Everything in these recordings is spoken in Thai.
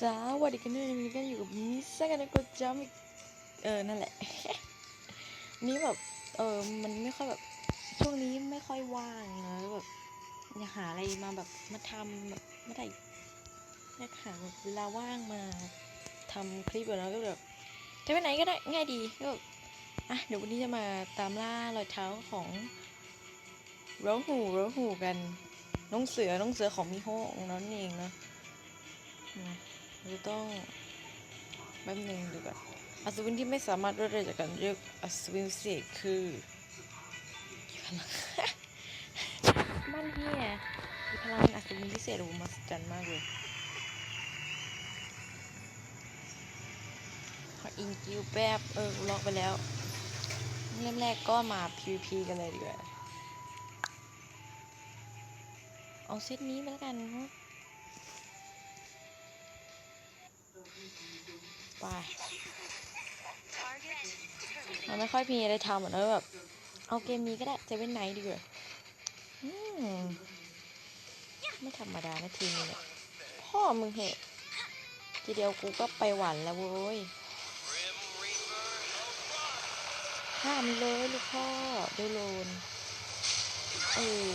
สวัสดีกันด้วยวันนี้ก็อยู่กับมิสกันนะกดจัมอีกเออนั่นแหละ นี่แบบเออมันไม่ค่อยแบบช่วงนี้ไม่ค่อยว่างนะแบบอยากหาอะไรมาแบบมาทำแบบไม่ได้อยากหาแบบเวลาว่างมาทำคลิปแบบนั้นก็แบบจะไปไหนก็ได้ง่ายดีก็แบบอะเดี๋ยววันนี้จะมาตามล่ารอยเท้าของโรหูโรหูกันน้องเสือน้องเสือของมิโฮะของน้องเองเนาะ จะต้องแป๊บหนึ่งดูก่อนอัศวินที่ไม่สามารถรอดได้จากการเรียกอัศวินพิเศษคือมันเฮียมีพลังอัศวินพิเศษโอ้มหัศจรรย์มากเลยขออินกิวแป๊บ เออล็อกไปแล้ว เริ่มแรกก็มา PVP กันเลยดีกว่า เอาเซตนี้มาแล้วกันเนอะ ไปมันไม่ค่อยมีอะไรทำอะเนอะแบบ เอาเกมนี้ก็ได้จะเป็นไหนดีกว่าอืมไม่ธรรมดานะทีมนี้เนี่ยพ่อมึงเหอะทีเดียวกูก็ไปหวันแล้วเว้ยห้ามเลยลูกพ่อเดโลนเออ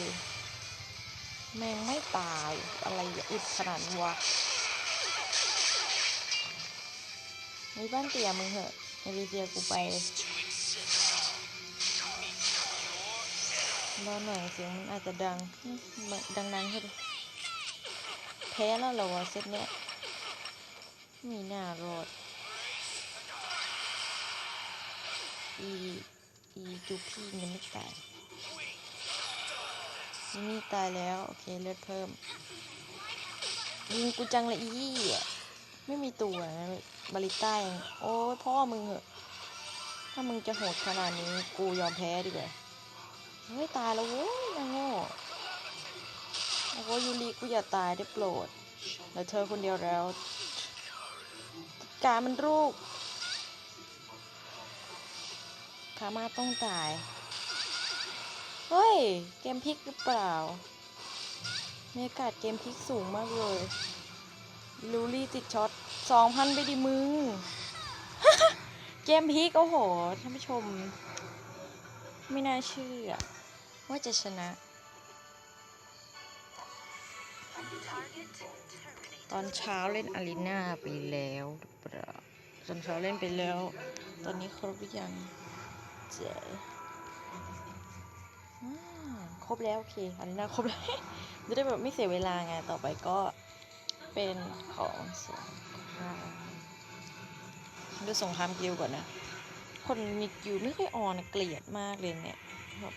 แมงไม่ตายอะไรอย่าอึดขนาดวะ ในบ้านเตี่ยมึงเหอะในรีเซียกูไปเลยรอหน่อยเสียงมันอาจจะดังอืมดังๆให้ดิแพ้แล้วเหรอวะเซตเนี้ยมีหน้ารอด อีอีจูพี่ยังไม่ตายนี่ตายแล้ว โอเคเลือดเพิ่มยิงกูจังเลยอีอะ ไม่มีตัวนะบาริต้าโอ้พ่อมึงเหอะ ถ้ามึงจะโหดขนาดนี้กูยอมแพ้ดีกว่าเฮ้ยตายแล้วโว้ยนางโง่โอ้ยยูริกูอย่าตายได้โปรดเหลือเธอคนเดียวแล้วกามันลูกคามาต้องตาย เฮ้ย เกมพลิกหรือเปล่ามีอากาศเกมพลิกสูงมากเลย ลูรี่ติดช็อตสองพันไปดิมึง เกมพลิกโอ้โห ท่านผู้ชม ไม่น่าเชื่อ ว่าจะชนะ ตอนเช้าเล่นอารีนาไปแล้วหรือเปล่าตอนเช้าเล่นไปแล้ว ตอนนี้ครบหรือยังเจ๊อ่าครบแล้ว โอเคอันนี้น่าครบแล้ว จะได้แบบไม่เสียเวลาไง ต่อไปก็ เป็นของสงครามดูสงครามกิลก่อนนะ คนมีกิลไม่ค่อยออนเกลียดมากเลยเนี่ยแบบ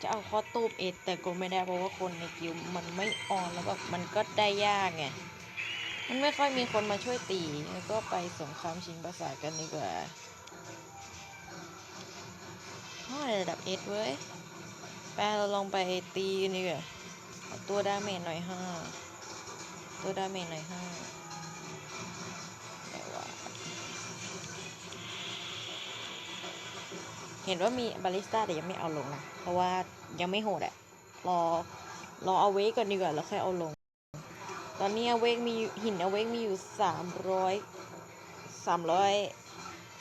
จะเอาคอตูมเอทแต่ก็ไม่ได้เพราะว่าคนในกิลมันไม่ออนแล้วแบบมันก็ได้ยากไง มันไม่ค่อยมีคนมาช่วยตีแล้วก็ไปสงครามชิงภาษากันดีกว่าอ๋อระดับเอสเว้ยไปเราลองไปตีกันดีกว่าเอาตัวดาเมจหน่อยห้า ตัวดาเมจหน่อยห้าแต่ว่า เห็นว่ามีบาลิสต้าแต่ยังไม่เอาลงนะ เพราะว่ายังไม่โหดอะรอ รอเอาเวกก่อนดีกว่าแล้วค่อยเอาลง ตอนนี้เอาเวกมีหินเอาเวกมีอยู่สามร้อยสามร้อย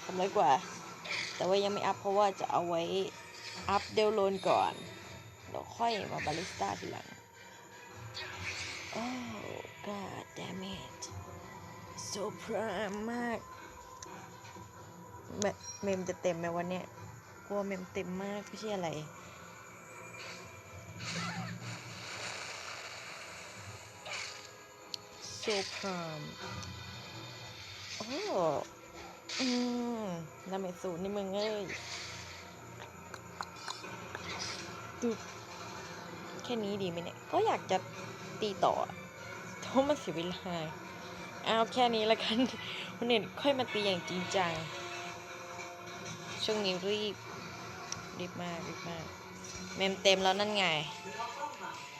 สามร้อยกว่า แต่ว่ายังไม่อัพเพราะว่าจะเอาไว้อัพเดลโลนก่อน เดี๋ยวค่อยมาบาลิสต้าทีหลังโ so prime มากเมเมมจะเต็มไหมวันเนี้ยกลัวเมมเต็มมากไม่ใช่อะไร so prime โอ้อืมน้ำเมจศูนี่มึงเอ้ยดูแค่นี้ดีไหมเนี่ย ก็อยากจะตีต่ออะแต่ว่ามันเสียเวลา เอาแค่นี้ละกันวันอื่นค่อยมาตีอย่างจริงจัง ช่วงนี้รีบ รีบมากรีบมาก เมมเต็มแล้วนั่นไง